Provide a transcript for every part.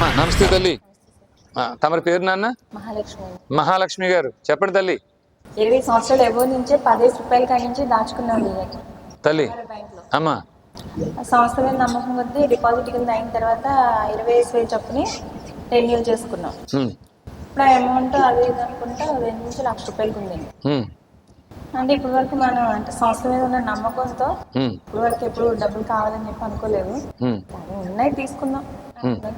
నమస్తే తల్లి. తమరి పేరు నాన్న? మహాలక్ష్మి. మహాలక్ష్మి గారు. చెప్పండి తల్లి. ఇరవై సంవత్సరాలు ఎవరి నుంచి పదిహేను రూపాయల కాడి నుంచి దాచుకున్నాం తల్లి. అమ్మా. ఆ సంస్థ మీద నమ్మకం కొద్దీ డిపాజిట్ కింద అయిన తర్వాత ఇరవై ఐదు వేలు చొప్పుని రెన్యూల్ చేసుకున్నాం ఇప్పుడు అమౌంట్ అది అనుకుంటా రెండు నుంచి లక్ష రూపాయలకి ఉంది అంటే ఇప్పటి వరకు మనం అంటే సంస్థ మీద ఉన్న నమ్మకంతో ఇప్పటి వరకు ఎప్పుడు డబ్బులు కావాలని చెప్పి అనుకోలేదు. ఉన్నాయి తీసుకున్నాం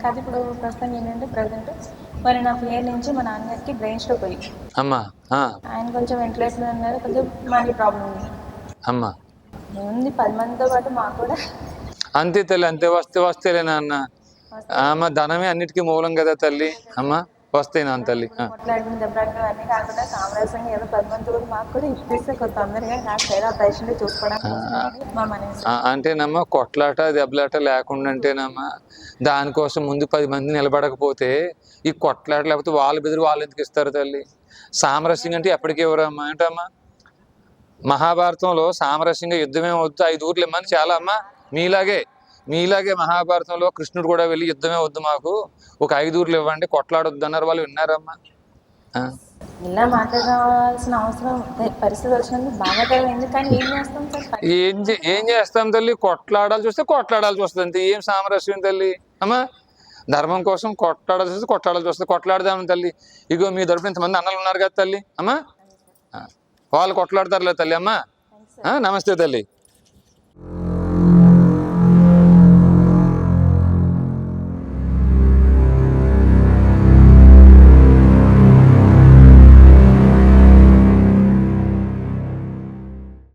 కాదు ఇప్పుడు ప్రస్తుతం ఏంటంటే ప్రజెంట్ మరి నా ఇయర్ నుంచి మా నాన్నగారికి బ్రెయిన్ స్ట్రోక్ అయ్యి. అమ్మా ఆయన కొంచెం వెంటిలేషన్ అన్నారు కొంచెం మనీ ప్రాబ్లం ఉంది. అమ్మా. ఉంది పది మందితో పాటు మాకు కూడా. అంతే తల్లి అంతే. వస్తే వస్తేలే నాన్న. అమ్మ ధనమే అన్నిటికీ మూలం కదా తల్లి. అమ్మా. వస్తే నాన్న తల్లి. అంటేనమ్మా కొట్లాట దెబ్బలాట లేకుండా అంటేనమ్మా దానికోసం ముందు పది మంది నిలబడకపోతే ఈ కొట్లాట లేకపోతే వాళ్ళు బెదిరి వాళ్ళు ఎందుకు ఇస్తారు తల్లి? సామరస్యంగా అంటే ఎప్పటికీ ఎవరమ్మా? ఏంటమ్మా? మహాభారతంలో సామరస్యంగా యుద్ధమే వద్దు ఐదు ఊర్లు ఇమ్మని చాలా అమ్మా మీలాగే మీలాగే మహాభారతంలో కృష్ణుడు కూడా వెళ్ళి యుద్ధమే వద్దు మాకు. ఒక ఐదు ఊర్లు ఇవ్వండి కొట్లాడొద్దు అన్నారు. వాళ్ళు విన్నారమ్మా? ఇలా మాట్లాడాల్సిన అవసరం పరిస్థితి వచ్చినందుకు బాధాకరమైంది కానీ ఏం చేస్తాం సార్? ఏం ఏం చేస్తాం తల్లి? కొట్లాడాల్సి వస్తే కొట్లాడాల్సి వస్తుంది అంతే. ఏం సామరస్యం తల్లి? అమ్మా ధర్మం కోసం కొట్లాడాల్సి వస్తే కొట్లాడాల్సి వస్తుంది. కొట్లాడదాం తల్లి. ఇగో మీ తరపున ఇంతమంది అన్నలు ఉన్నారు కదా తల్లి. అమ్మా. వాళ్ళు కొట్లాడతారులే తల్లి. అమ్మా నమస్తే తల్లి.